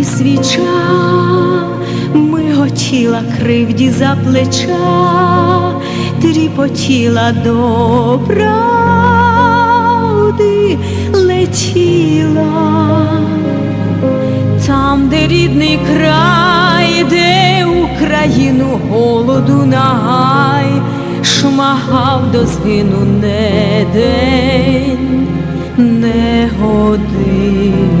вікні свіча, миготіла кривді за плеча, тріпотіла до правди летіла. Там, де рідний край, де Україну голоду нагай, шмагав до згину не день, не годину.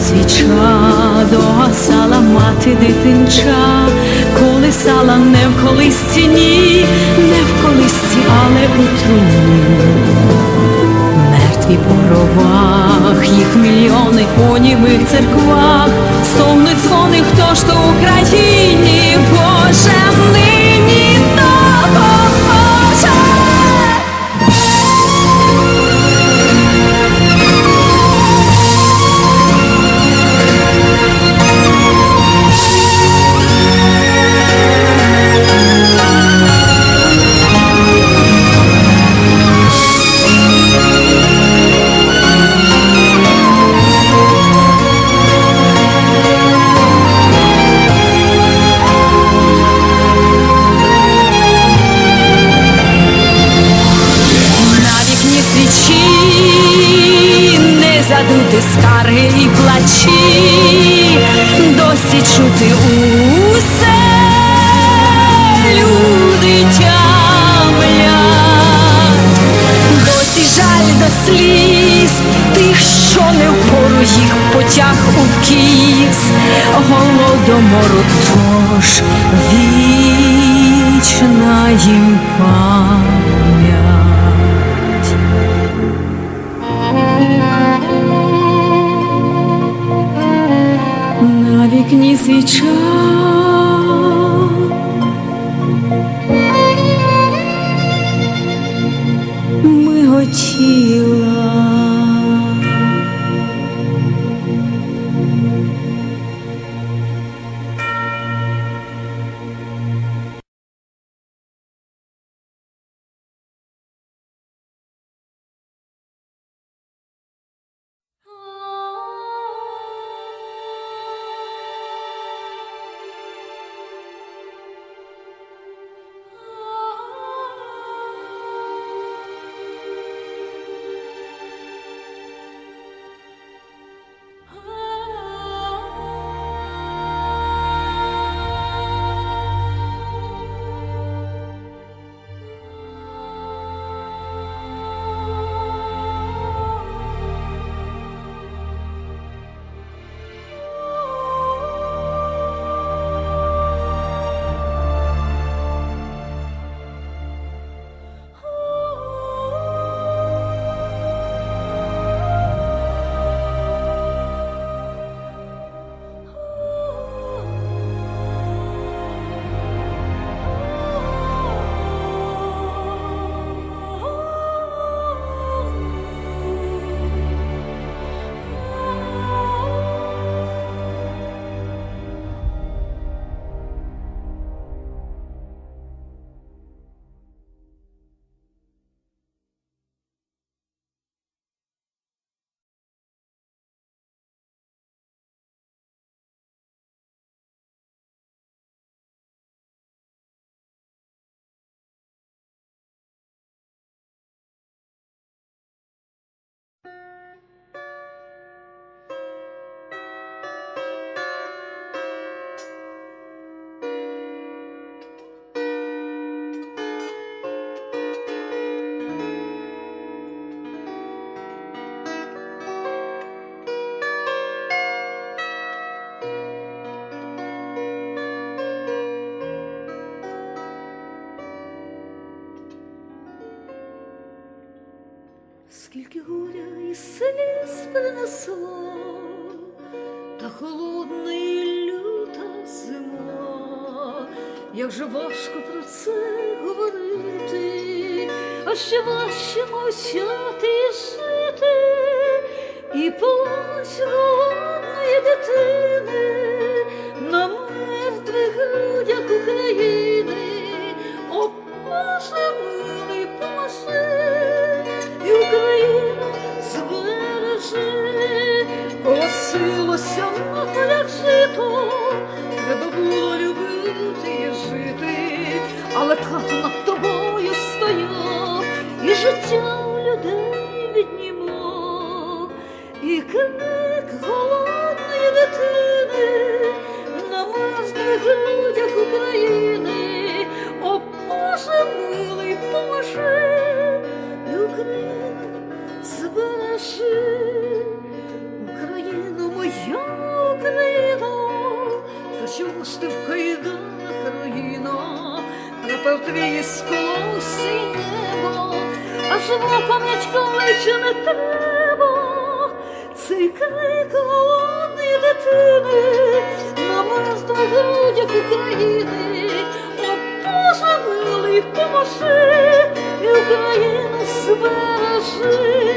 свіча догасала мати дитинча, колисала не в колисці, ні, не в колисці, але у труні. Мертві по гробах, їх мільйони у німих церквах, стогнуть дзвони, хто ж то Україні, Боже, нині сліз тих, що не впору їх потяг у кіс, голодомору тож вічна їм пам'ять. На вікні свіча. Як важко про це говорити, а ще важче мовчати і жити, і плач голодної дитини України. О, Боже милий, поможи, і Україну збережи.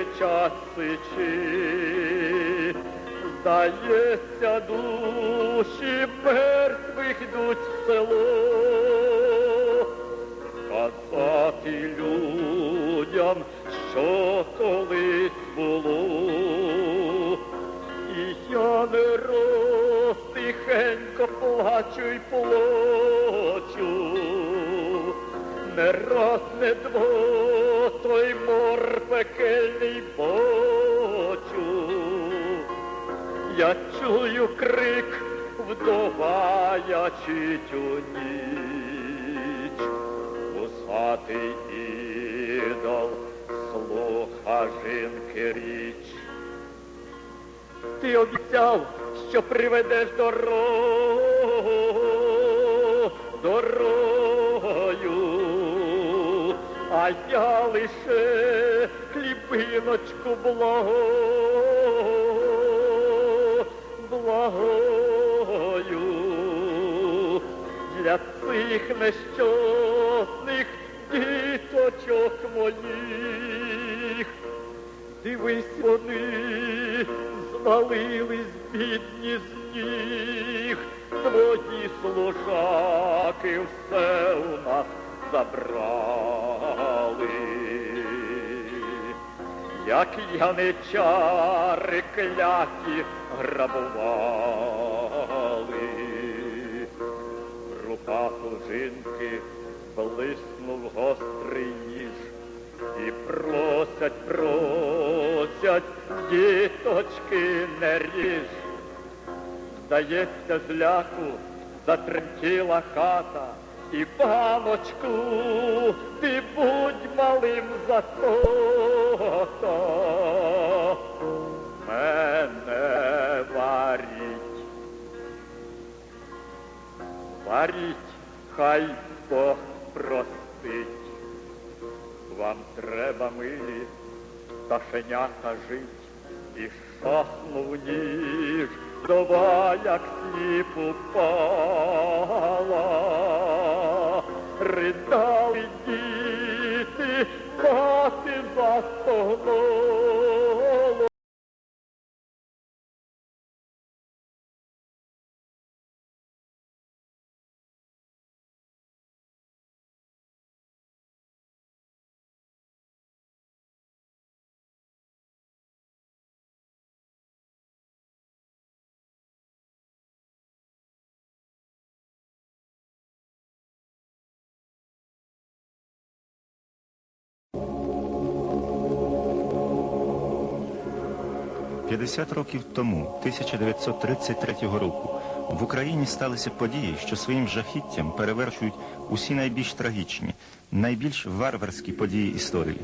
Кричать. Здається, душі мертвих йдуть в село, казати людям, що колись було. І я не роз тихенько плачу й плачу, не раз, не дво, той мор пекельний бочу. Я чую крик вдоваячить у ніч, Усатий ідол слуха жінки річ. Ти обіцяв, що приведеш дорогу, дорогою, а я лише хлібиночку благо, благою для цих нещасних діточок моїх. Дивись, вони звалились бідні з ніг, твої служаки все у нас забрали. Як яничари кляті грабували. В руках у жінки блиснув гострий ніж. І просять, просять, діточки не ріж. Здається, зляку затремтіла хата, і паночку, ти будь малим за кота, мене варіть, варіть, хай Бог простить, вам треба милі пташенята жить. І шахнув ніж, дова, як сліп пала. Ридали діти, мати застогнула. – 50 років тому, 1933 року, в Україні сталися події, що своїм жахіттям перевершують усі найбільш трагічні, найбільш варварські події історії.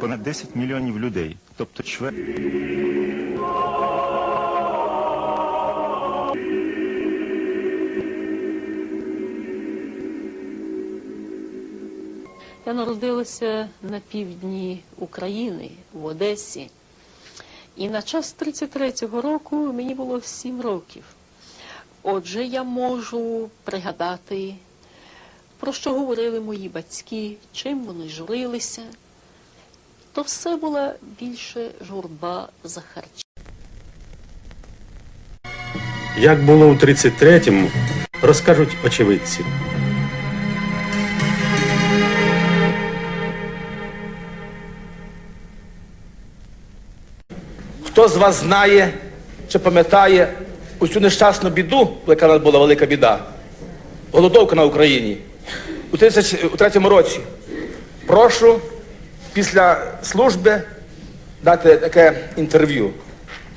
Понад 10 мільйонів людей, тобто чверть. Я народилася на півдні України в Одесі. І на час 33-го року мені було 7 років. Отже, я можу пригадати, про що говорили мої батьки, чим вони журилися. То все була більше журба за харчі. Як було у 33-му, розкажуть очевидці. Хто з вас знає чи пам'ятає усю нещасну біду, яка нас була велика біда? Голодовка на Україні у 33-му році. Прошу після служби дати таке інтерв'ю.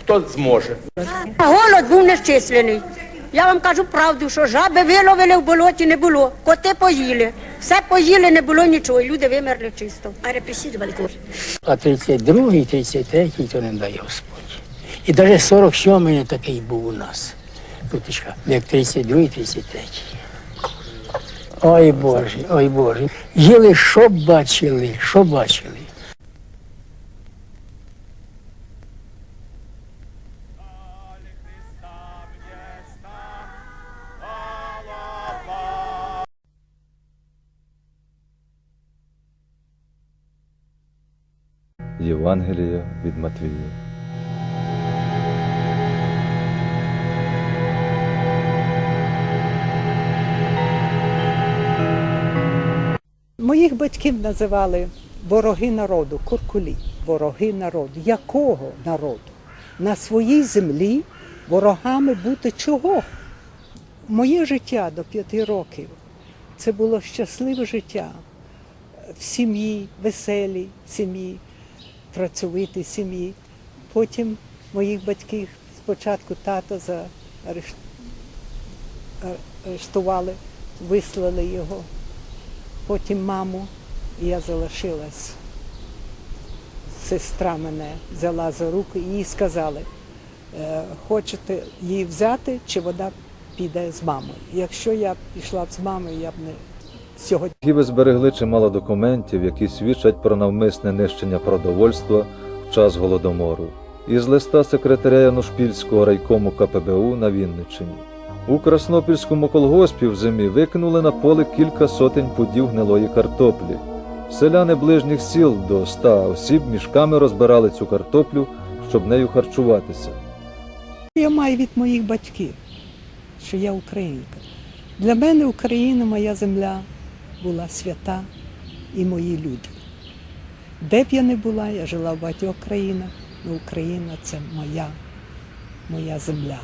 Хто зможе? Голод був нещислений. Я вам кажу правду, що жаби виловили в болоті не було, коти поїли. Все поїли, не було нічого, люди вимерли чисто. А репресірували кожен. А 32-й, 33-й, то не дає Господь. І навіть 47-й такий був у нас. Тутечка, як 32-й, 33-й. Ой Боже, ой Боже. Їли, що бачили, що бачили. Євангелія від Матвія. Моїх батьків називали вороги народу, куркулі, вороги народу. Якого народу? На своїй землі ворогами бути чого? Моє життя до п'яти років це було щасливе життя в сім'ї, веселій сім'ї, працьовитій сім'ї. Потім моїх батьків спочатку тата заарешт- арештували, вислали його потім маму, і я залишилась. Сестра мене взяла за руку і їй сказали, «Е, хочете її взяти, чи вона піде з мамою. Якщо я б пішла б з мамою, я б не сьогодні. Архіви зберегли чимало документів, які свідчать про навмисне нищення продовольства в час голодомору. Із листа секретаря Янушпільського райкому КПБУ на Вінниччині. У Краснопільському колгоспі в зимі викинули на поле кілька сотень пудів гнилої картоплі. Селяни ближніх сіл до ста осіб мішками розбирали цю картоплю, щоб нею харчуватися. Я маю від моїх батьків, що я українка. Для мене Україна, моя земля, була свята і мої люди. Де б я не була, я жила в багатьох країнах, але Україна це моя, моя земля.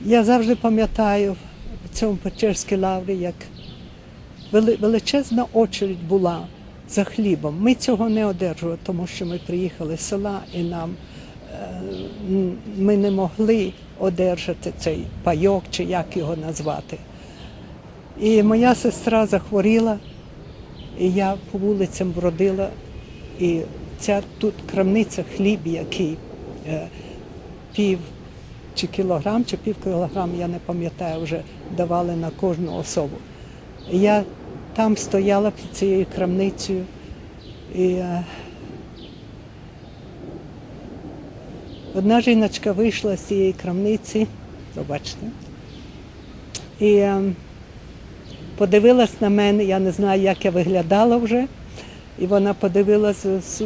Я завжди пам'ятаю в цьому Печерській лаврі, як величезна очередь була за хлібом. Ми цього не одержували, тому що ми приїхали з села і нам е, ми не могли одержати цей пайок, чи як його назвати. І моя сестра захворіла, і я по вулицям бродила, і ця тут крамниця хліб, який е, пів чи кілограм, чи пів кілограм, я не пам'ятаю, вже давали на кожну особу. Я там стояла під цією крамницею і е, одна жіночка вийшла з цієї крамниці, побачите, і е, подивилась на мене, я не знаю, як я виглядала вже, і вона подивилася з,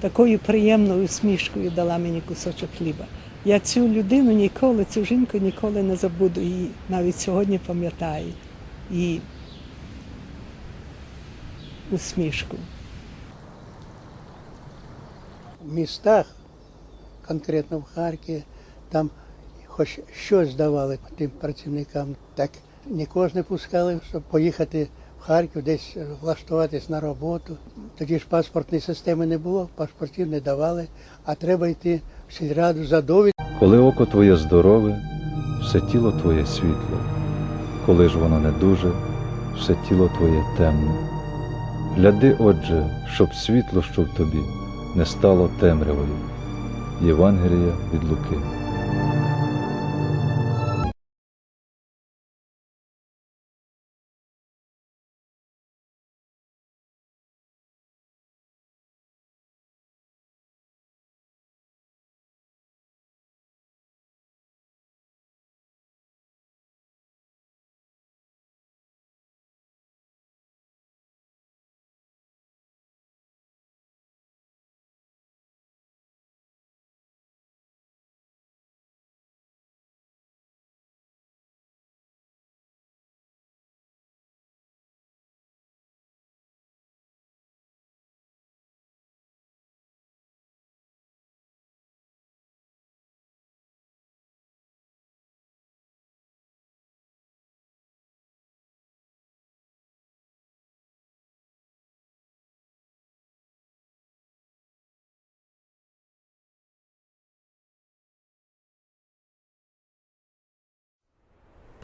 такою приємною усмішкою дала мені кусочок хліба. Я цю людину ніколи, цю жінку ніколи не забуду. І навіть сьогодні пам'ятаю її усмішку. в містах, конкретно в Харкові, там хоч щось давали тим працівникам. Так не пускали, щоб поїхати в Харків, десь влаштуватись на роботу. Тоді ж паспортної системи не було, паспортів не давали, а треба йти в сільраду за довідку. Коли око твоє здорове, все тіло твоє світло, коли ж воно не дуже, все тіло твоє темне. Гляди, отже, щоб світло, що в тобі, не стало темрявою. Євангелія від Луки.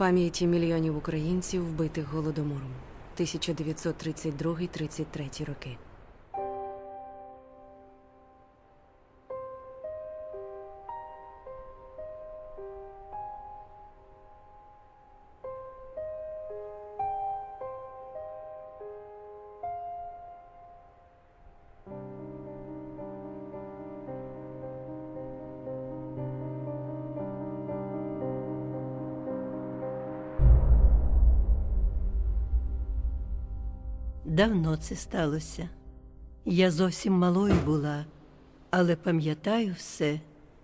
Пам'яті мільйонів українців, вбитих голодомором 1932-33 роки. Давно це сталося. Я зовсім малою була, але пам'ятаю все,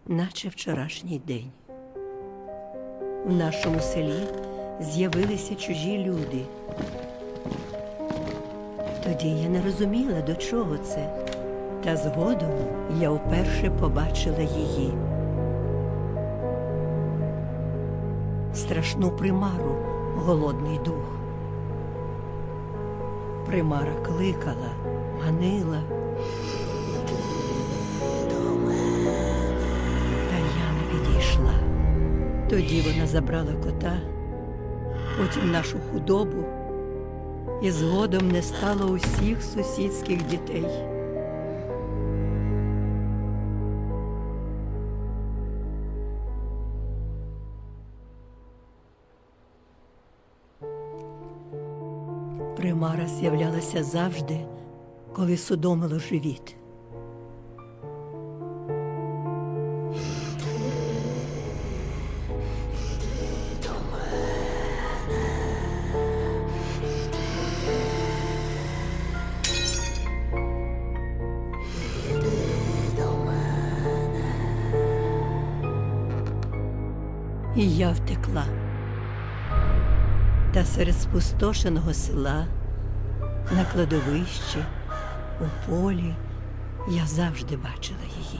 наче вчорашній день. В нашому селі з'явилися чужі люди. Тоді я не розуміла, до чого це. Та згодом я вперше побачила її. Страшну примару, голодний дух. Примара кликала, манила. Та я не підійшла. Тоді вона забрала кота, потім нашу худобу, і згодом не стало усіх сусідських дітей. Примара з'являлася завжди, коли судомило живіт. І я втекла. Та серед спустошеного села, на кладовищі, у полі я завжди бачила її.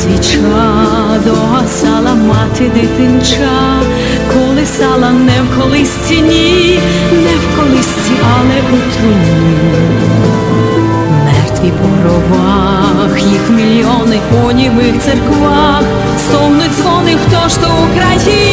свіча догасала мати дитинча, колисала не в колисці, ні, не в колисці, але у труні. Мертві по ровах, їх мільйони по німих церквах, стогнуть дзвони, хто ж то Україні,